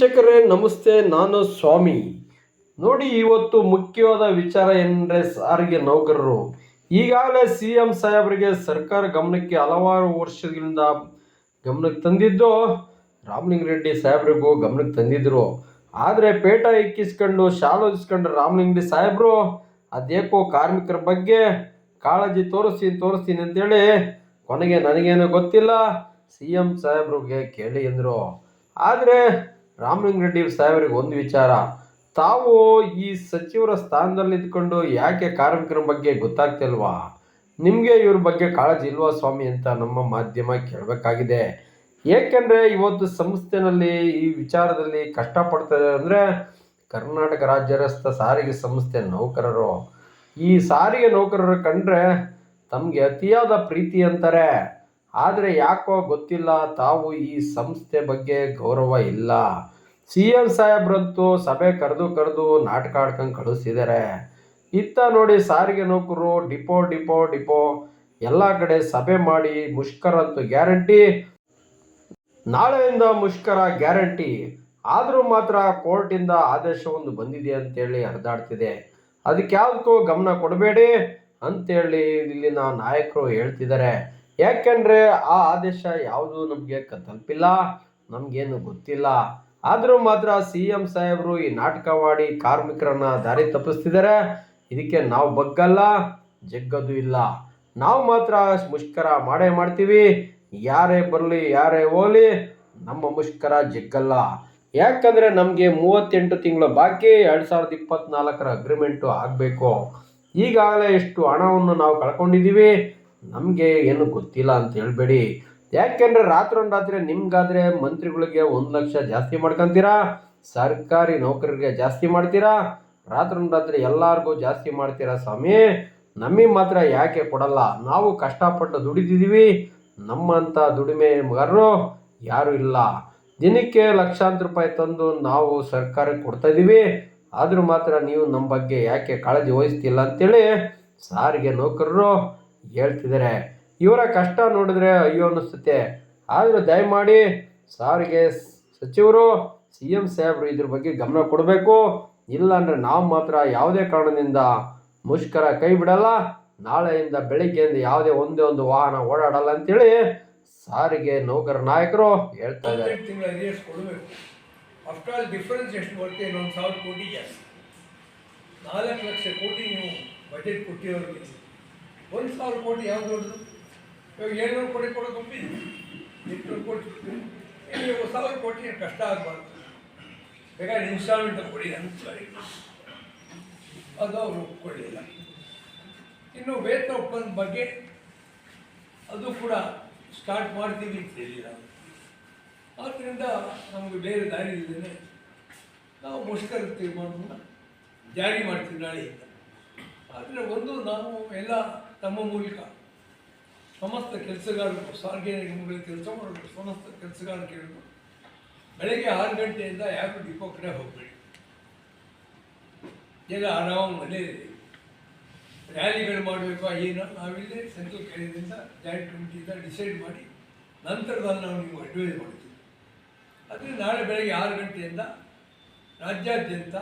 ವೀಕ್ಷಕರೇ, ನಮಸ್ತೆ, ನಾನು ಸ್ವಾಮಿ. ನೋಡಿ, ಇವತ್ತು ಮುಖ್ಯವಾದ ವಿಚಾರ ಏನಂದರೆ ಸಾರಿಗೆ ನೌಕರರು. ಈಗಾಗಲೇ ಸಿ ಎಂ ಸಾಹೇಬರಿಗೆ ಸರ್ಕಾರ ಗಮನಕ್ಕೆ ಹಲವಾರು ವರ್ಷಗಳಿಂದ ಗಮನಕ್ಕೆ ತಂದಿದ್ದು, ರಾಮಲಿಂಗ ರೆಡ್ಡಿ ಸಾಹೇಬ್ರಿಗೂ ಗಮನಕ್ಕೆ ತಂದಿದ್ರು. ಆದರೆ ಪೇಟ ಇಕ್ಕಿಸ್ಕೊಂಡು, ಶಾಲು ಇಸ್ಕೊಂಡು ರಾಮಲಿಂಗಡಿ ಸಾಹೇಬರು ಅದೇಕೋ ಕಾರ್ಮಿಕರ ಬಗ್ಗೆ ಕಾಳಜಿ ತೋರಿಸ್ತೀನಿ ತೋರಿಸ್ತೀನಿ ಅಂತೇಳಿ ಕೊನೆಗೆ ನನಗೇನು ಗೊತ್ತಿಲ್ಲ. ಸಿ ಎಂ ಸಾಹೇಬ್ರಿಗೆ ಕೇಳಿ ಎಂದರು ಆದರೆ ರಾಮಲಿಂಗ ರೆಡ್ಡಿ ಸಾಹೇಬರಿಗೆ ಒಂದು ವಿಚಾರ. ತಾವು ಈ ಸಚಿವರ ಸ್ಥಾನದಲ್ಲಿ ಇದ್ಕೊಂಡು ಯಾಕೆ ಕಾರ್ಮಿಕರ ಬಗ್ಗೆ ಗೊತ್ತಾಗ್ತಿಲ್ವಾ? ನಿಮಗೆ ಇವ್ರ ಬಗ್ಗೆ ಕಾಳಜಿ ಇಲ್ವಾ ಸ್ವಾಮಿ ಅಂತ ನಮ್ಮ ಮಾಧ್ಯಮ ಕೇಳಬೇಕಾಗಿದೆ. ಏಕೆಂದರೆ ಇವತ್ತು ಸಂಸ್ಥೆನಲ್ಲಿ ಈ ವಿಚಾರದಲ್ಲಿ ಕಷ್ಟಪಡ್ತಾರೆ ಅಂದರೆ ಕರ್ನಾಟಕ ರಾಜ್ಯ ರಸ್ತೆ ಸಾರಿಗೆ ಸಂಸ್ಥೆ ನೌಕರರು. ಈ ಸಾರಿಗೆ ನೌಕರರು ಕಂಡ್ರೆ ತಮಗೆ ಅತಿಯಾದ ಪ್ರೀತಿ ಅಂತಾರೆ. ಆದರೆ ಯಾಕೋ ಗೊತ್ತಿಲ್ಲ ತಾವು ಈ ಸಂಸ್ಥೆ ಬಗ್ಗೆ ಗೌರವ ಇಲ್ಲ. ಸಿ ಎಂ ಸಾಹೇಬ್ರಂತೂ ಸಭೆ ಕರೆದು ಕರೆದು ನಾಟಕ ಆಡ್ಕೊಂಡು ಕಳಿಸಿದ್ದಾರೆ ಇತ್ತ ನೋಡಿ ಸಾರಿಗೆ ನೌಕರು ಡಿಪೋ ಡಿಪೋ ಡಿಪೋ ಎಲ್ಲ ಕಡೆ ಸಭೆ ಮಾಡಿ ಮುಷ್ಕರ ಅಂತೂ ಗ್ಯಾರಂಟಿ. ನಾಳೆಯಿಂದ ಮುಷ್ಕರ ಗ್ಯಾರಂಟಿ. ಆದರೂ ಮಾತ್ರ ಕೋರ್ಟಿಂದ ಆದೇಶ ಒಂದು ಬಂದಿದೆ ಅಂತೇಳಿ ಹರಿದಾಡ್ತಿದೆ. ಅದಕ್ಕೆ ಯಾವುದಕ್ಕೂ ಗಮನ ಕೊಡಬೇಡಿ ಅಂತೇಳಿ ಇಲ್ಲಿನ ನಾಯಕರು ಹೇಳ್ತಿದ್ದಾರೆ ಯಾಕೆಂದರೆ ಆ ಆದೇಶ ಯಾವುದು ನಮಗೆ ತಲುಪಿಲ್ಲ ನಮಗೇನು ಗೊತ್ತಿಲ್ಲ. ಆದರೂ ಮಾತ್ರ ಸಿ ಎಂ ಸಾಹೇಬರು ಈ ನಾಟಕವಾಡಿ ಕಾರ್ಮಿಕರನ್ನ ದಾರಿ ತಪ್ಪಿಸ್ತಿದ್ದಾರೆ. ಇದಕ್ಕೆ ನಾವು ಬಗ್ಗಲ್ಲ, ಜಗ್ಗದು ಇಲ್ಲ. ನಾವು ಮಾತ್ರ ಮುಷ್ಕರ ಮಾಡೇ ಮಾಡ್ತೀವಿ. ಯಾರೇ ಬರಲಿ, ಯಾರೇ ಹೋಗಲಿ, ನಮ್ಮ ಮುಷ್ಕರ ಜಗ್ಗಲ್ಲ. ಯಾಕಂದರೆ ನಮಗೆ ಮೂವತ್ತೆಂಟು ತಿಂಗಳ ಬಾಕಿ, ಎರಡು ಸಾವಿರದ ಇಪ್ಪತ್ನಾಲ್ಕರ ಅಗ್ರಿಮೆಂಟು ಆಗಬೇಕು. ಈಗಾಗಲೇ ಎಷ್ಟು ಹಣವನ್ನು ನಾವು ಕಳ್ಕೊಂಡಿದ್ದೀವಿ, ನಮಗೆ ಏನು ಗೊತ್ತಿಲ್ಲ ಅಂತ ಹೇಳ್ಬೇಡಿ. ಯಾಕೆಂದರೆ ರಾತ್ರೋಂರಾತ್ರಿ ನಿಮ್ಗಾದ್ರೆ ಮಂತ್ರಿಗಳಿಗೆ ಒಂದು ಲಕ್ಷ ಜಾಸ್ತಿ ಮಾಡ್ಕೊಂತೀರಾ? ಸರ್ಕಾರಿ ನೌಕರರಿಗೆ ಜಾಸ್ತಿ ಮಾಡ್ತೀರಾ? ರಾತ್ರೋಂರಾತ್ರಿ ಎಲ್ಲರಿಗೂ ಜಾಸ್ತಿ ಮಾಡ್ತೀರಾ ಸ್ವಾಮಿ? ನಮಗೆ ಮಾತ್ರ ಯಾಕೆ ಕೊಡಲ್ಲ? ನಾವು ಕಷ್ಟಪಟ್ಟು ದುಡಿದಿದ್ದೀವಿ ನಮ್ಮಂಥ ದುಡಿಮೆ ಮಗರು ಯಾರೂ ಇಲ್ಲ. ದಿನಕ್ಕೆ ಲಕ್ಷಾಂತರ ರೂಪಾಯಿ ತಂದು ನಾವು ಸರ್ಕಾರಕ್ಕೆ ಕೊಡ್ತಾ ಇದ್ದೀವಿ ಆದರೂ ಮಾತ್ರ ನೀವು ನಮ್ಮ ಬಗ್ಗೆ ಯಾಕೆ ಕಾಳಜಿ ವಹಿಸ್ತಿಲ್ಲ ಅಂತೇಳಿ ಸಾರಿಗೆ ನೌಕರರು ಹೇಳ್ತಿದ್ದಾರೆ. ಇವರ ಕಷ್ಟ ನೋಡಿದ್ರೆ ಅಯ್ಯೋ ಅನ್ನಿಸುತ್ತೆ. ಆದರೂ ದಯಮಾಡಿ ಸಾರಿಗೆ ಸಚಿವರು ಸಿ ಎಂ ಸಾಹೇಬರು ಇದ್ರ ಬಗ್ಗೆ ಗಮನ ಕೊಡಬೇಕು. ಇಲ್ಲಾಂದರೆ ನಾವು ಮಾತ್ರ ಯಾವುದೇ ಕಾರಣದಿಂದ ಮುಷ್ಕರ ಕೈ ಬಿಡಲ್ಲ. ನಾಳೆಯಿಂದ ಬೆಳಿಗ್ಗೆಯಿಂದ ಯಾವುದೇ ಒಂದೇ ಒಂದು ವಾಹನ ಓಡಾಡಲ್ಲ ಅಂತೇಳಿ ಸಾರಿಗೆ ನೌಕರ ನಾಯಕರು ಹೇಳ್ತಾ ಇದ್ದಾರೆ. ನಾಲ್ಕು ಲಕ್ಷ ಕೋಟಿ ನೀವು ಬಜೆಟ್ ಕೊಟ್ಟಿರೋರಿಗೆ. ಒಂದು ಸಾವಿರ ಕೋಟಿ ಯಾವ್ದು ಇವಾಗ ಏಳ್ನೂರು ಕೋಟಿ ಕೊಡೋ ಕಂಪನಿ. ಎಂಟುನೂರು ಕೋಟಿ ಇಲ್ಲಿ ಒಂದು ಸಾವಿರ ಕೋಟಿ ಕಷ್ಟ ಆಗಬಾರ್ದು. ಬೇಕಾದ್ರೆ ಇನ್ಸ್ಟಾಲ್ಮೆಂಟ್ ಕೊಡಿ ಅಂತ ಅದು ಅವರು ಒಪ್ಕೊಳ್ಳಿಲ್ಲ. ಇನ್ನು ವೇತನ ಒಪ್ಪಂದ ಬಗ್ಗೆ ಅದು ಕೂಡ ಸ್ಟಾರ್ಟ್ ಮಾಡ್ತೀವಿ ಅಂತ ಹೇಳಿಲ್ಲ ಆದ್ದರಿಂದ ನಮಗೆ ಬೇರೆ ದಾರಿ ಇಲ್ಲದೇ ನಾವು ಮುಷ್ಕರ ತೀರ್ಮಾನವನ್ನು ಜಾರಿ ಮಾಡ್ತೀವಿ ನಾಳೆಯಿಂದ. ಆದರೆ ಒಂದು, ನಾವು ಎಲ್ಲ ತಮ್ಮ ಮೂಲಕ ಸಮಸ್ತ ಕೆಲಸಗಾರರು, ಸಾರಿಗೆ ನಿಗಮಗಳಲ್ಲಿ ಕೆಲಸ ಮಾಡಬೇಕು, ಸಮಸ್ತ ಕೆಲಸಗಾರಿಕೆಗಳು ಬೆಳಗ್ಗೆ ಆರು ಗಂಟೆಯಿಂದ ಯಾರು ಡಿಪೋ ಕಡೆ ಹೋಗಬೇಡಿ. ಎಲ್ಲ ಆರಾಮ ಮನೆಯಲ್ಲಿ ರ್ಯಾಲಿಗಳು ಮಾಡಬೇಕು ಏನೋ, ನಾವಿಲ್ಲೇ ಸೆಂಟ್ರಲ್ ಕೇಳಿದ್ರಿಂದ ಜಾಯಿಂಟ್ ಕಮಿಟಿಯಿಂದ ಡಿಸೈಡ್ ಮಾಡಿ, ನಂತರದಲ್ಲಿ ನಾವು ನಿಮಗೆ ಅಡ್ವೈಸ್ ಮಾಡ್ತೀವಿ. ಆದರೆ ನಾಳೆ ಬೆಳಗ್ಗೆ ಆರು ಗಂಟೆಯಿಂದ ರಾಜ್ಯಾದ್ಯಂತ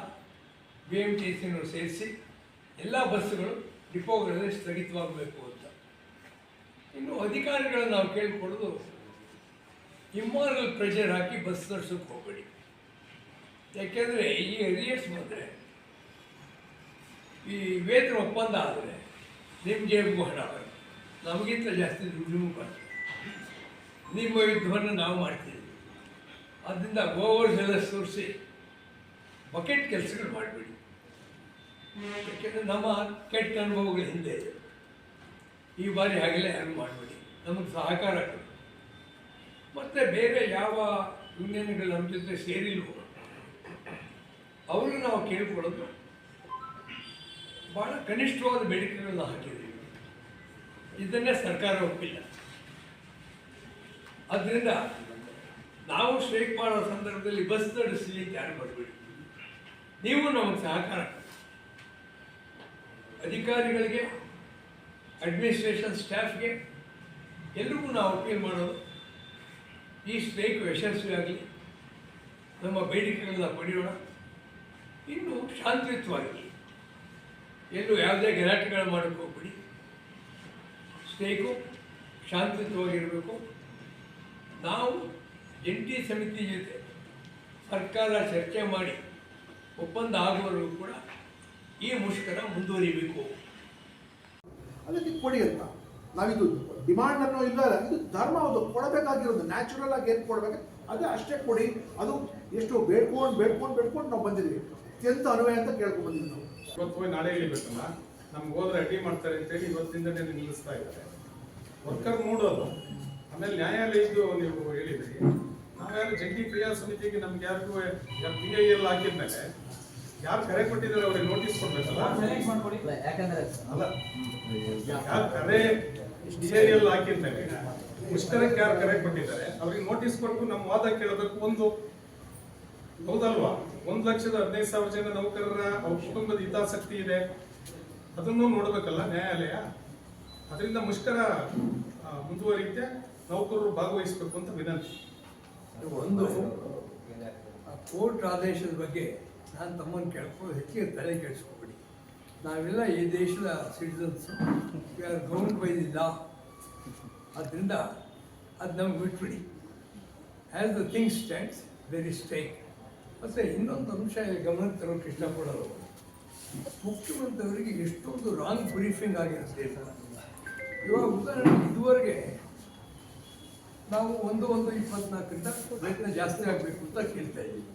ಬಿ ಎಂ ಟಿ ಸಿನವರು ಸೇರಿಸಿ, ಎಲ್ಲ ಬಸ್ಸುಗಳು ಡಿಪೋಗಳಲ್ಲಿ ಸ್ಥಗಿತವಾಗಬೇಕು ಇನ್ನು ಅಧಿಕಾರಿಗಳನ್ನು ನಾವು ಕೇಳಿಕೊಳ್ಳೋದು ಇಮ್ಮಾರಲ್ ಪ್ರೆಷರ್ ಹಾಕಿ ಬಸ್ ನಡೆಸೋಕೆ ಹೋಗಬೇಡಿ. ಯಾಕೆಂದರೆ ಈ ರಿಯರ್ಸ್ ಬಂದರೆ, ಈ ವೇತನ ಒಪ್ಪಂದ ಆದರೆ ನಿಮ್ಮ ಜೇಬಿಗೂ ಹಣ ಬರುತ್ತೆ ನಮಗಿಂತ ಜಾಸ್ತಿ ದುಡ್ಡು ಬರ್ತದೆ. ನಿಮ್ಮ ಯುದ್ಧವನ್ನು ನಾವು ಮಾಡ್ತೀವಿ. ಅದರಿಂದ ಗೋವರ್ಸ್ ಎಲ್ಲ ಸೋರಿಸಿ ಬಕೆಟ್ ಕೆಲಸಗಳು ಮಾಡಬೇಡಿ. ಯಾಕೆಂದರೆ ನಮ್ಮ ಕೆಟ್ಟ ಅನುಭವಗಳ ಹಿಂದೆ ಇದೆ. ಈ ಬಾರಿ ಹಾಗೆಲ್ಲ ಯಾರು ಮಾಡಬೇಡಿ ನಮಗೆ ಸಹಕಾರ ಕೊಡಿ ಮತ್ತು ಬೇರೆ ಯಾವ ಯೂನಿಯನ್ಗಳು ನಮ್ಮ ಜೊತೆ ಸೇರಿಲ್ವೋ ಅವರು ನಾವು ಕೇಳಿಕೊಳ್ಳೋದು. ಭಾಳ ಕನಿಷ್ಠವಾದ ಬೇಡಿಕೆಗಳನ್ನು ಹಾಕಿದ್ದೀವಿ. ಇದನ್ನೇ ಸರ್ಕಾರ ಒಪ್ಪಿಲ್ಲ. ಆದ್ದರಿಂದ ನಾವು ಸ್ಟ್ರೈಕ್ ಮಾಡೋ ಸಂದರ್ಭದಲ್ಲಿ ಬಸ್ ನಡೆಸಿ ಯಾರು ಬರಬೇಡಿ. ನೀವು ನಮಗೆ ಸಹಕಾರ ಅಧಿಕಾರಿಗಳಿಗೆ ಅಡ್ಮಿನಿಸ್ಟ್ರೇಷನ್ ಸ್ಟಾಫ್ಗೆ ಎಲ್ರಿಗೂ ನಾವು ಅಪೀಲ್ ಮಾಡೋದು. ಈ ಸ್ಟ್ರೈಕ್ ಯಶಸ್ವಿಯಾಗಲಿ ನಮ್ಮ ಬೇಡಿಕೆಗಳನ್ನ ಪಡೆಯೋಣ. ಇನ್ನು ಶಾಂತಿಯುತವಾಗಿ ಎಲ್ಲೂ ಯಾವುದೇ ಗಲಾಟೆಗಳು ಮಾಡೋಕ್ಕೆ ಹೋಗ್ಬಿಡಿ. ಸ್ಟ್ರೈಕು ಶಾಂತಿಯುತವಾಗಿರಬೇಕು. ನಾವು ಜಂಟಿ ಸಮಿತಿ ಜೊತೆ ಸರ್ಕಾರ ಚರ್ಚೆ ಮಾಡಿ ಒಪ್ಪಂದ ಆಗುವವರೆಗೂ ಕೂಡ ಈ ಮುಷ್ಕರ ಮುಂದುವರಿಬೇಕು. ಅದಕ್ಕೆ ಕೊಡಿ ಅಂತ. ನಾವಿದು ಡಿಮಾಂಡ್ ಅನ್ನೋ ಇಲ್ಲ, ಇದು ಧರ್ಮ ಅದು ಕೊಡಬೇಕಾಗಿರೋದು, ನ್ಯಾಚುರಲ್ ಆಗಿ ಏನು ಕೊಡಬೇಕು, ಅದೇ ಅಷ್ಟೇ ಕೊಡಿ. ಅದು ಎಷ್ಟು ಬೇಡ್ಕೊಂಡು ಬೇಡ್ಕೊಂಡು ಬೇಡ್ಕೊಂಡು ನಾವು ಬಂದಿದ್ವಿ ಅತ್ಯಂತ ಅನ್ವಯ ಅಂತ ಕೇಳ್ಕೊಂಡು ಬಂದಿದ್ವಿ ನಾವು. ಇವತ್ತು ಹೋಗಿ ನಾಳೆ ಇಳಿಬೇಕಲ್ಲ ನಮ್ಗೆ ಹೋದ್ರೆ ಅಡ್ಡಿ ಮಾಡ್ತಾರೆ ಅಂತೇಳಿ ನೀವು ನಿಲ್ಲಿಸ್ತಾ ಇದ್ದಾರೆ. ವರ್ಕರ್ ನೋಡೋದು. ಆಮೇಲೆ ನ್ಯಾಯಾಲಯದ್ದು ನೀವು ಹೇಳಿದ್ರಿ. ನಾವ್ಯಾರು ಜಂಟಿ ಕ್ರಿಯಾ ಸಮಿತಿಗೆ ನಮ್ಗೆ ಯಾರಿಗೂ ಬಿ ಐ ಎಲ್ ಹಾಕಿದ್ಮೇಲೆ ಯಾರು ಕರೆ ಕೊಟ್ಟಿದ್ದಾರೆ ಅವ್ರಿಗೆ ನೋಟಿಸ್ ಕೊಡ್ಬೇಕಲ್ಲ? ಯಾಕಂದ್ರೆ ಅಲ್ಲ ಯಾರು ಕರೆ ಪಿ ಐ ಎಲ್ ಹಾಕಿದ್ಮೇಲೆ ಮುಷ್ಕರಕ್ಕೆ ಯಾರು ಕರೆ ಕೊಟ್ಟಿದ್ದಾರೆ? ಅವ್ರಿಗೆ ನೋಟಿಸ್ ಕೊಟ್ಟು ನಮ್ಮ ವಾದ ಕೇಳಬೇಕು ಒಂದು ಹೌದಲ್ವಾ? ಒಂದು ಲಕ್ಷದ ಹದಿನೈದು ಸಾವಿರ ಜನ ನೌಕರರ ಅವ್ರ ಕುಟುಂಬದ ಹಿತಾಸಕ್ತಿ ಇದೆ. ಅದನ್ನು ನೋಡ್ಬೇಕಲ್ಲ ನ್ಯಾಯಾಲಯ? ಅದರಿಂದ ಮುಷ್ಕರ ಮುಂದುವರಿಯುತ್ತೆ. ನೌಕರರು ಭಾಗವಹಿಸಬೇಕು ಅಂತ ವಿನಂತಿ. ಒಂದು ಆ ಕೋರ್ಟ್ ಆದೇಶದ ಬಗ್ಗೆ ನಾನು ತಮ್ಮನ್ನು ಕೇಳ್ಕೊಂಡು ಹೆಚ್ಚಿಗೆ ತಲೆ ಕೆಡಿಸ್ಕೊಬೇಡಿ. ನಾವೆಲ್ಲ ಈ ದೇಶದ ಸಿಟಿಸನ್ಸು ವಿ ಆರ್ ಬೈದಿಲ್ಲ ಬೈ ದಿ ಲಾ ಅದರಿಂದ ಅದು ನಮ್ಗೆ ಬಿಟ್ಬಿಡಿ. As the thing stands very stake ಮತ್ತು ಇನ್ನೊಂದು ಅಂಶ ಗಮನಕ್ಕೆ ತರೋಕ್ಕೆ ಇಷ್ಟಪಡೋರು ಮುಖ್ಯಮಂತ್ರಿಯವರಿಗೆ ಎಷ್ಟೊಂದು ರಾಂಗ್ ಬ್ರೀಫಿಂಗ್ ಆಗಿರುತ್ತೆ ಇವಾಗ ಉದಾಹರಣೆ ಇದುವರೆಗೆ ನಾವು ಒಂದು ಒಂದು ಇಪ್ಪತ್ನಾಲ್ಕರಿಂದ ಪ್ರಯತ್ನ ಜಾಸ್ತಿ ಆಗಬೇಕು ಅಂತ ಕೇಳ್ತಾ ಇದ್ದೀವಿ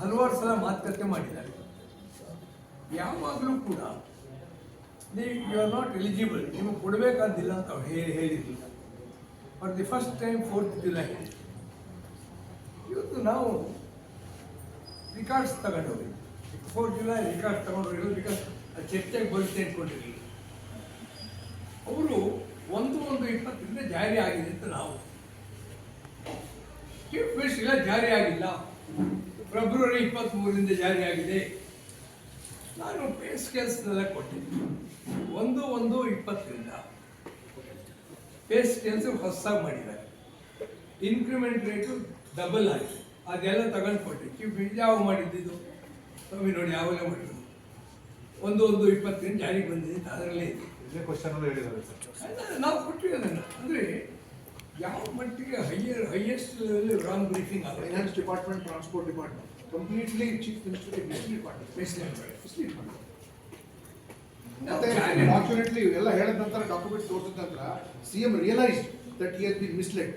ಹಲವಾರು ಸಲ ಮಾತುಕತೆ ಮಾಡಿದ್ದಾರೆ. ಯಾವಾಗಲೂ ಕೂಡ ನೀವು ಯು ಆರ್ ನಾಟ್ ಎಲಿಜಿಬಲ್ ನಿಮಗೆ ಕೊಡಬೇಕಂತಿಲ್ಲ ಅಂತ ಅವ್ರು ಹೇಳಿ ಹೇಳಿರಲಿಲ್ಲ. For the first time fourth July ಇವತ್ತು ನಾವು ರಿಕಾರ್ಡ್ಸ್ ತಗೊಂಡೋಗಿ ಫೋರ್ತ್ ಜುಲೈ ರಿಕಾರ್ಡ್ಸ್ ತಗೊಂಡೋಗಿ ಬಿಕಾಸ್ ಚರ್ಚೆಗೆ ಬರುತ್ತೆ ಅಂದ್ಕೊಂಡಿರಲಿಲ್ಲ ಅವರು ಒಂದು ಒಂದು ಇಪ್ಪತ್ತರಿಂದ ಜಾರಿ ಆಗಿದೆ ಅಂತ ನಾವು. ಚೀಫ್ ಮಿನಿಸ್ಟರ್ ಜಾರಿ ಆಗಿಲ್ಲ. ಫೆಬ್ರವರಿ ಇಪ್ಪತ್ತ್ಮೂರರಿಂದ ಜಾರಿ ಆಗಿದೆ. ನಾನು ಪೇ ಸ್ಕೇಲ್ಸ್ನೆಲ್ಲ ಕೊಟ್ಟಿದ್ದೆ ಒಂದು ಒಂದು ಇಪ್ಪತ್ತರಿಂದ. ಪೇ ಸ್ಕೇಲ್ಸ್ ಹೊಸದಾಗಿ ಮಾಡಿದ್ದಾರೆ. ಇನ್ಕ್ರಿಮೆಂಟ್ ರೇಟು ಡಬಲ್ ಆಗಿದೆ. ಅದೆಲ್ಲ ತಗೊಂಡು ಕೊಟ್ಟೆ ಚೀಫ್ ಯಾವಾಗ ಯಾವ ಮಾಡಿದ್ದಿದ್ದು ಸ್ವಾಮಿ ನೋಡಿ ಯಾವಾಗ ಮಾಡಿದ್ದು? ಒಂದು ಒಂದು ಇಪ್ಪತ್ತರಿಂದ ಜಾರಿಗೆ ಬಂದಿದೆ. ಅದರಲ್ಲಿ ಇದೆ. ನಾವು ಕೊಟ್ಟಿವಿ ಅದನ್ನು ಅಂದರೆ ಯಾವ ಮಟ್ಟಿಗೆ higher highest wrong briefing finance department transport department completely chief minister department. Mislead ನಾವು ಮತ್ತೆ ಎಲ್ಲ ಹೇಳಿದ ನಂತರ ಡಾಕ್ಯುಮೆಂಟ್ ತೋರಿಸಿದ ನಂತರ C M realise that he has been misled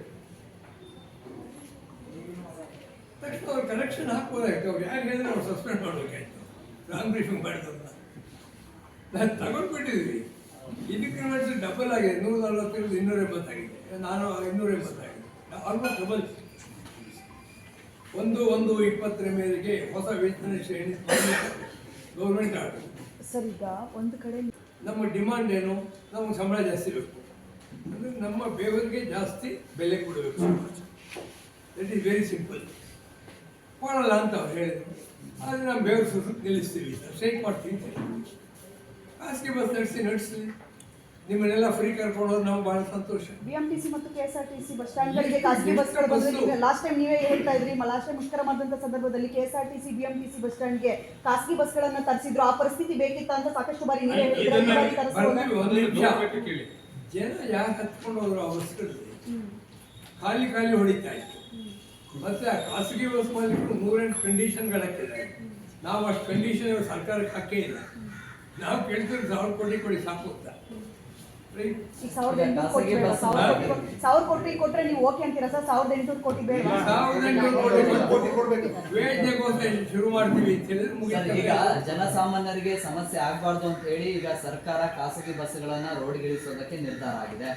ತಕ್ಷಣ ಅವ್ರು ಕನೆಕ್ಷನ್ ಹಾಕ್ಬೋದಾಯ್ತು. ಅವ್ರು ಯಾರು ಹೇಳಿದ್ರೆ ಅವ್ರು ಸಸ್ಪೆಂಡ್ ಮಾಡ್ಬೇಕಾಯ್ತು. ರಾಂಗ್ ಬ್ರೀಫಿಂಗ್ ಮಾಡಿದವ್ರನ್ನ. ನಾನು ತಗೊಂಡ್ಬಿಟ್ಟಿದ್ವಿ ಇನ್ಕ್ರಿಮೆಂಟ್ಸ್ ಡಬಲ್ ಆಗಿದೆ ನೂರ ನಲ್ವತ್ತರಿಂದ ಇನ್ನೂರ ಎಂಬತ್ತಾಗಿದೆ. ನಾನು ಇನ್ನೂರ ಎಂಬತ್ತಾಗಿದೆ. ಆಲ್ಮೋಸ್ಟ್ ಡಬಲ್ ಒಂದು ಒಂದು ಇಪ್ಪತ್ತರ ಮೇರೆಗೆ ಹೊಸ ವೇತನ ಶ್ರೇಣಿ ಗೌರ್ಮೆಂಟ್ ಆರ್ಡರ್ ಸರ್ ಈಗ ಒಂದು ಕಡೆ ನಮ್ಮ ಡಿಮಾಂಡ್ ಏನು? ನಮಗೆ ಸಂಬಳ ಜಾಸ್ತಿ ಬೇಕು. ಅಂದರೆ ನಮ್ಮ ಬೇವರಿಗೆ ಜಾಸ್ತಿ ಬೆಲೆ ಕೊಡಬೇಕು. ದಟ್ ಈಸ್ ವೆರಿ ಸಿಂಪಲ್ ಕೊಡಲ್ಲ ಅಂತ ಅವ್ರು ಹೇಳಿದ್ರು. ಆದರೆ ನಾವು ಬೇವರು ಸುಟ್ಟು ನಿಲ್ಲಿಸ್ತೀವಿ ಸ್ಟ್ರೈಕ್ ಮಾಡ್ತೀವಿ ಬಸ್ ನಡೆಸಿ ನಡೆಸಿ ನಿಮ್ಮನ್ನೆಲ್ಲ ಫ್ರೀ ಕರ್ಕೊಂಡು ಹೋದ್ರೆ ನಮ್ಗೆ ಭಾಳ ಸಂತೋಷ. ಬಿಎಂಟಿಸಿ ಮತ್ತು ಕೆಎಸ್ಆರ್ಟಿಸಿ ಬಸ್ ಸ್ಟ್ಯಾಂಡ್ಗಳಿಗೆ ಖಾಸಗಿ ಬಸ್ಗಳು ಬಂದ್ರೆ ಲಾಸ್ಟ್ ಟೈಮ್ ನೀವೇ ಹೇಳ್ತಾ ಇದ್ರಿ ಲಾಸ್ಟ್ ಟೈಮ್ ಮುಷ್ಕರ ಮಾಡಿದಂಥ ಸಂದರ್ಭದಲ್ಲಿ ಕೆಎಸ್ಆರ್ಟಿಸಿ ಬಿಎಂಟಿಸಿ ಬಸ್ ಸ್ಟ್ಯಾಂಡ್ಗೆ ಖಾಸಗಿ ಬಸ್ಗಳನ್ನ ತರಿಸಿದ್ರು. ಆ ಪರಿಸ್ಥಿತಿ ಬೇಕಿತ್ತ ಅಂತ ಸಾಕಷ್ಟು ಬಾರಿ ನೀವೇ ಹೇಳಿದ್ರೆ ಜನ ಯಾರು ಹತ್ಕೊಂಡು ಹೋದ್ರು ಆ ಬಸ್ಗಳಲ್ಲಿ ಖಾಲಿ ಖಾಲಿ ಹೊಡಿತಾ ಇತ್ತು. ಮತ್ತೆ ಆ ಖಾಸಗಿ ಬಸ್ ಮಾಲೀಕರು ಮೂರೆಂಟು ಕಂಡೀಷನ್ಗಳು ಹಾಕಿದ್ದಾರೆ. ನಾವು ಅಷ್ಟು ಕಂಡೀಷನ್ ಸರ್ಕಾರಕ್ಕೆ ಹಾಕೇ ಇಲ್ಲ. ನಾವು ಕೇಳ್ತೀವಿ ಸಾವಿರ ಕೋಟಿ ಕೊಡಿ ಸಾಕು ಅಂತ. ಸಾವಿರ ಕೋಟಿ ಕೊಟ್ರೆ ನೀವು ಓಕೆ ಅಂತೀರಾ ಸರ್? ಸಾವಿರದ ಎಂಟುನೂರು ಕೋಟಿ ಬೇಡ. ಸಾವಿರದ ಕೋಟಿ ಕೋಟಿ ಕೊಡ್ಬೇಕು. ವೇಜ್ ನೆಗೋಸಿಯೇಷನ್ ಶುರು ಮಾಡ್ತೀವಿ ಅಂತ ಹೇಳಿದ್ರೆ ಸರ್, ಈಗ ಜನಸಾಮಾನ್ಯರಿಗೆ ಸಮಸ್ಯೆ ಆಗಬಾರ್ದು ಅಂತ ಹೇಳಿ ಈಗ ಸರ್ಕಾರ ಖಾಸಗಿ ಬಸ್ಗಳನ್ನ ರೋಡ್ಗಿಳಿಸೋದಕ್ಕೆ ನಿರ್ಧಾರ ಆಗಿದೆ.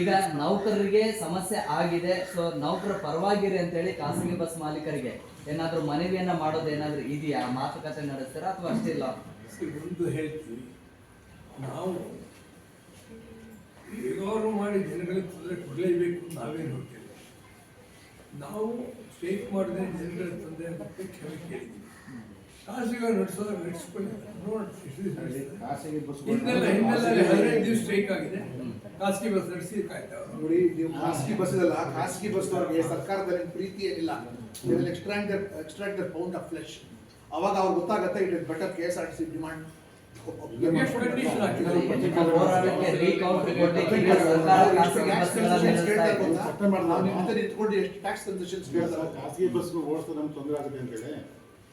ಈಗ ನೌಕರರಿಗೆ ಸಮಸ್ಯೆ ಆಗಿದೆ. ಸೊ ನೌಕರ ಪರವಾಗಿರಿ ಅಂತ ಹೇಳಿ ಖಾಸಗಿ ಬಸ್ ಮಾಲೀಕರಿಗೆ ಏನಾದ್ರೂ ಮನವಿಯನ್ನ ಮಾಡೋದು ಏನಾದ್ರೂ ಇದೆಯಾ? ಮಾತುಕತೆ ನಡೆಸ್ತಾರ ಅಥವಾ ಅಷ್ಟಿಲ್ಲ? ಒಂದು ಹೇಳ್ತೀವಿ. ನಾವು ಹೇಗಾದ್ರು ಮಾಡಿ ಜನಗಳಿಗೆ ತೊಂದರೆ ಕೊಡಲೇಬೇಕು ನಾವೇನು ಹೇಳ್ತೇವೆ. ನಾವು ಸ್ಟ್ರೈಕ್ ಮಾಡಿದ್ರೆ ಜನಗಳ ತೊಂದರೆ ಮತ್ತೆ ಕ್ಷಮೆ ಕೇಳಿದ್ದೀವಿ ಖಾಸಗಿ ನಡೆಸೋದು ನಡೆಸ್ಕೊಳ್ಳಿ. ನೋಡಿ ಖಾಸಗಿ ಬಸ್ ಹಿಂದೆಲ್ಲ ಹಿಂದೆಲ್ಲ ಹದಿನೈದು ದಿವಸ ಸ್ಟ್ರೈಕ್ ಆಗಿದೆ. ಖಾಸಗಿ ಬಸ್ ನಡೆಸಿ ಕಾಯ್ತಾವ್ರು ನೋಡಿ ನೀವು ಖಾಸಗಿ ಬಸ್ ಇದಲ್ಲ ಖಾಸಗಿ ಬಸ್ ಅವರಿಗೆ ಸರ್ಕಾರದಲ್ಲಿ ಪ್ರೀತಿ ಏನಿಲ್ಲ. Extract extractor pound of flesh ಅವಾಗ ಅವ್ರು ಗೊತ್ತಾಗುತ್ತೆ it is better K S R T C demand ಖಾಸಗಿ ಬಸ್ಗಳನ್ನು ನಿಲ್ಲಿಸ್ತಾ ನಿಂತ್ಕೊಂಡು ಎಷ್ಟು ಟ್ಯಾಕ್ಸ್ ಕನ್ಸೆಷನ್ಸ್ ಕೇಳ್ತಾರೆ. ಖಾಸಗಿ ಬಸ್ಗಳು ಓಡಿಸಿದ್ರೆ ನಮ್ಗೆ ತೊಂದರೆ ಆಗುತ್ತೆ ಅಂತ ಹೇಳಿ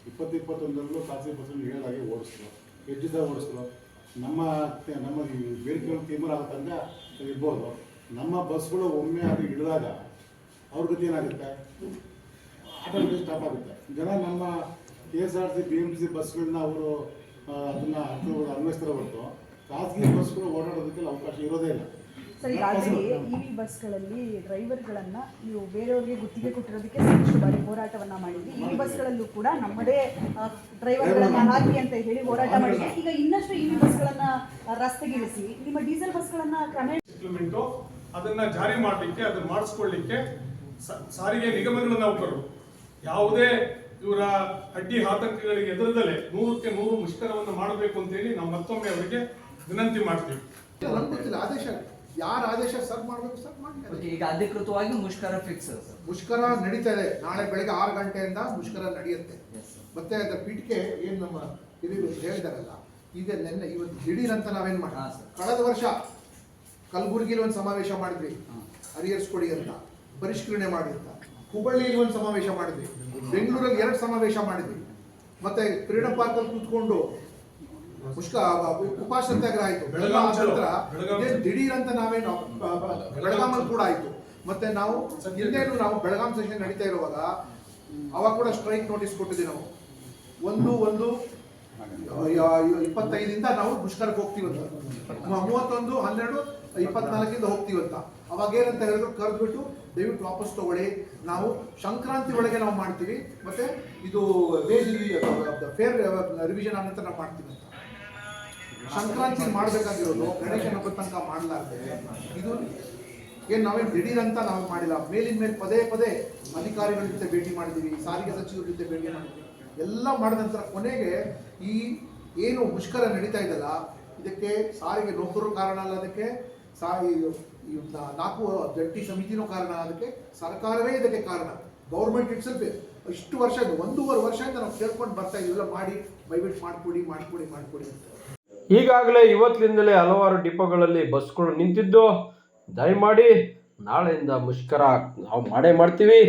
ಇಪ್ಪತ್ತು ಇಪ್ಪತ್ತೊಂದರಲ್ಲೂ ಖಾಸಗಿ ಬಸ್ ಹೇಳಾಗಿ ಓಡಿಸ್ತು ಹೆಚ್ಚಿದ ಓಡಿಸ್ತು ಓಡಿಸಿದ್ರು ನಮ್ಮ ನಮ್ಮ ಬೇಡಿಕೆಗಳು ತೀವ್ರ ಆಗತ್ತಂದ್ರೆ ಇರ್ಬೋದು. ನಮ್ಮ ಬಸ್ಗಳು ಒಮ್ಮೆ ಅದು ಇಳಿದಾಗ ಅವ್ರ ಗತಿ ಏನಾಗುತ್ತೆ? ಆಟೋಮೆಟಿಕ್ ಸ್ಟಾಪ್ ಆಗುತ್ತೆ. ಜನ ನಮ್ಮ K S R C B M C ಬಸ್ಗಳನ್ನ ಅವರು ಅದನ್ನು ಅನ್ವಯಿಸ್ತಾರೆ ಹೊರತು. ಖಾಸಗಿ ಬಸ್ಗಳು ಓಡಾಡೋದಕ್ಕೆ ಅವಕಾಶ ಇರೋದೇ ಇಲ್ಲ. ಸರ್ ಈಗ ಆಲ್ರೆಡಿ ಇ ವಿ ಬಸ್ಗಳಲ್ಲಿ ಡ್ರೈವರ್ಗಳನ್ನ ನೀವು ಬೇರೆಯವ್ರಿಗೆ ಗುತ್ತಿಗೆ ಕೊಟ್ಟಿರೋದಕ್ಕೆ ಸಾಕಷ್ಟು ಬಾರಿ ಹೋರಾಟವನ್ನ ಮಾಡಿದ್ವಿ ಇ ವಿ ಬಸ್ಗಳಲ್ಲೂ ಕೂಡ ನಮ್ಮದೇ ಡ್ರೈವರ್ಗಳನ್ನ ಹಾಕಿ ಅಂತ ಹೇಳಿ ಹೋರಾಟ ಮಾಡಿದ್ವಿ. ಈಗ ಇನ್ನಷ್ಟು ಇ ವಿ ಬಸ್ಗಳನ್ನ ಆ, ರಸ್ತೆಗಿಳಿಸಿ ನಿಮ್ಮ ಡೀಸೆಲ್ ಬಸ್ಗಳನ್ನ ಕ್ರಮೇಣ ಇಂಪ್ಲಿಮೆಂಟು ಅದನ್ನ ಜಾರಿ ಮಾಡಲಿಕ್ಕೆ ಅದನ್ನ ಮಾಡಿಸ್ಕೊಳ್ಳಿಕ್ಕೆ ಸ- ಸಾರಿಗೆ ನಿಗಮಗಳ ನೌಕರರು ಯಾವುದೇ ಇವರ ಅಡ್ಡಿ ಆತಂಕಗಳಿಗೆ ಎದುರದಲ್ಲೇ ನೂರಕ್ಕೆ ನೂರು ಮುಷ್ಕರವನ್ನು ಮಾಡಬೇಕು ಅಂತೇಳಿ ನಾವು ಮತ್ತೊಮ್ಮೆ ಅವರಿಗೆ ವಿನಂತಿ ಮಾಡ್ತೀವಿ. ಗೊತ್ತಿಲ್ಲ ಆದೇಶ ಯಾರ ಆದೇಶ ಸರ್ ಮಾಡಬೇಕು ಸರ್ ಮಾಡಿ ಈಗ ಅಧಿಕೃತವಾಗಿ ಮುಷ್ಕರ ಫಿಕ್ಸ್ ಸರ್. ಮುಷ್ಕರ ನಡೀತಾ ಇದೆ. ನಾಳೆ ಬೆಳಗ್ಗೆ ಆರು ಗಂಟೆಯಿಂದ ಮುಷ್ಕರ ನಡೆಯುತ್ತೆ. ಮತ್ತೆ ಅದರ ಪೀಠಕ್ಕೆ ಏನು ನಮ್ಮ ಹಿರಿಯರು ಹೇಳಿದಾರಲ್ಲ ಈಗ ನೆನ್ನೆ ಇವತ್ತು ದಿಢೀರ್ ಅಂತ ನಾವೇನ್ ಮಾಡೋಣ ಕಳೆದ ವರ್ಷ ಕಲಬುರಗಿಲಿ ಒಂದು ಸಮಾವೇಶ ಮಾಡಿದ್ವಿ. ಹರಿಯರ್ಸ್ ಕೊಡಿ ಅಂತ ಪರಿಷ್ಕರಣೆ ಮಾಡಿ ಅಂತ ಹುಬ್ಬಳ್ಳಿಯಲ್ಲಿ ಒಂದು ಸಮಾವೇಶ ಮಾಡಿದ್ವಿ. ಬೆಂಗಳೂರಲ್ಲಿ ಎರಡು ಸಮಾವೇಶ ಮಾಡಿದ್ವಿ. ಮತ್ತೆ ಕ್ರೀಡಾ ಪಾರ್ಕ್ ಅಲ್ಲಿ ಕೂತ್ಕೊಂಡು ಮುಷ್ಕ ಉಪವಾಸ ಸತ್ಯಾಗ್ರಹ ಆಯ್ತು. ಬೆಳಗಾಂ ದಿಢೀರ್ ಅಂತ ನಾವೇನು ಬೆಳಗಾಮಲ್ಲಿ ಕೂಡ ಆಯ್ತು. ಮತ್ತೆ ನಾವು ಹಿಂದೇನು ನಾವು ಬೆಳಗಾಂ ಸೆಷನ್ ನಡೀತಾ ಇರುವಾಗ ಅವಾಗ ಕೂಡ ಸ್ಟ್ರೈಕ್ ನೋಟಿಸ್ ಕೊಟ್ಟಿದ್ವಿ ನಾವು. ಒಂದು ಒಂದು ಇಪ್ಪತ್ತೈದಿಂದ ನಾವು ಮುಷ್ಕರಕ್ಕೆ ಹೋಗ್ತೀವಂತ ಮೂವತ್ತೊಂದು ಹನ್ನೆರಡು ಇಪ್ಪತ್ನಾಲ್ಕಿಂದ ಹೋಗ್ತೀವಂತ ಅವಾಗ ಏನಂತ ಹೇಳಿದ್ರು ಕರೆದ್ಬಿಟ್ಟು ದಯವಿಟ್ಟು ವಾಪಸ್ ತಗೊಳ್ಳಿ. ನಾವು ಸಂಕ್ರಾಂತಿ ಒಳಗೆ ನಾವು ಮಾಡ್ತೀವಿ. ಮತ್ತೆ ಇದು ಫೇರ್ ರಿವಿಷನ್ ಆದ ನಾವು ಮಾಡ್ತೀವಿ ಅಂತ. ಸಂಕ್ರಾಂತಿ ಮಾಡಬೇಕಾಗಿರೋದು ಗಣೇಶನ ಹಬ್ಬದ ತನಕ ಮಾಡಲಾರ್ದೆ. ಇದು ಏನು ನಾವೇನು ದಿಢೀರ್ ಅಂತ ನಾವು ಮಾಡಿಲ್ಲ. ಮೇಲಿನ ಮೇಲೆ ಪದೇ ಪದೇ ಅಧಿಕಾರಿಗಳ ಜೊತೆ ಭೇಟಿ ಮಾಡಿದ್ದೀವಿ ಸಾರಿಗೆ ಸಚಿವರ ಜೊತೆ ಭೇಟಿ ಮಾಡಿದ್ವಿ. ಎಲ್ಲ ಮಾಡಿದ ನಂತರ ಕೊನೆಗೆ ಈ ಏನು ಮುಷ್ಕರ ನಡೀತಾ ಇದೆಯಲ್ಲ, ಇದಕ್ಕೆ ಸಾರಿಗೆ ನೌಕರರು ಕಾರಣ ಅಲ್ಲ ಅದಕ್ಕೆ ನಾಲ್ಕು ಜಂಟಿ ಸಮಿತಿನೂ ಕಾರಣ ಅದಕ್ಕೆ ಸರ್ಕಾರವೇ ಇದಕ್ಕೆ ಕಾರಣ. ಗೌರ್ಮೆಂಟ್ ಇಟ್ಸೆಲ್ಫ್ ಇಷ್ಟು ವರ್ಷ ಒಂದೂವರೆ ವರ್ಷದಿಂದ ನಾವು ಕೇಳ್ಕೊಂಡು ಬರ್ತಾ ಇದೆಲ್ಲ ಮಾಡಿ ದಯವಿಟ್ಟು ಮಾಡಿಕೊಡಿ ಮಾಡಿಕೊಡಿ ಮಾಡಿಕೊಡಿ ಅಂತ. ಈಗಾಗಲೇ ಇವತ್ತಿನಿಂದಲೇ ಹಲವಾರು ಡಿಪೋಗಳಲ್ಲಿ ಬಸ್ಗಳು ನಿಂತಿದ್ದು. ದಯಮಾಡಿ ನಾಳೆಯಿಂದ ಮುಷ್ಕರ ನಾವು ಮಾಡೇ ಮಾಡ್ತೀವಿ.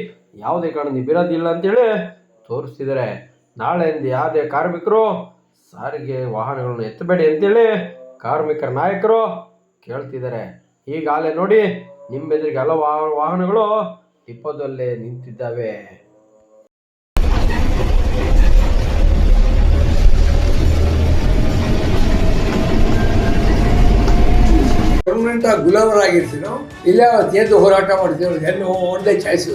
ಯಾವುದೇ ಕಾರಣ ಬಿರೋದಿಲ್ಲ ಅಂತೇಳಿ ತೋರಿಸ್ತಿದ್ದಾರೆ ನಾಳೆಯಿಂದ ಯಾವುದೇ ಕಾರ್ಮಿಕರು ಸಾರಿಗೆ ವಾಹನಗಳನ್ನು ಎತ್ತಬೇಡಿ ಅಂತೇಳಿ ಕಾರ್ಮಿಕರ ನಾಯಕರು ಕೇಳ್ತಿದ್ದಾರೆ. ಈಗಾಗಲೇ ನೋಡಿ, ನಿಮ್ಮೆದುರಿಗೆ ಹಲವು ವಾಹನಗಳು ಡಿಪೋದಲ್ಲೇ ನಿಂತಿದ್ದಾವೆ. ಗೌರ್ಮೆಂಟ್ ಆಗಿ ಗುಲಾಮರಾಗಿರ್ತೀನೋ, ಇಲ್ಲ ಎದ್ದು ಹೋರಾಟ ಮಾಡ್ತೀವಿ ಒಂದೇ ಚಾಯ್ಸು.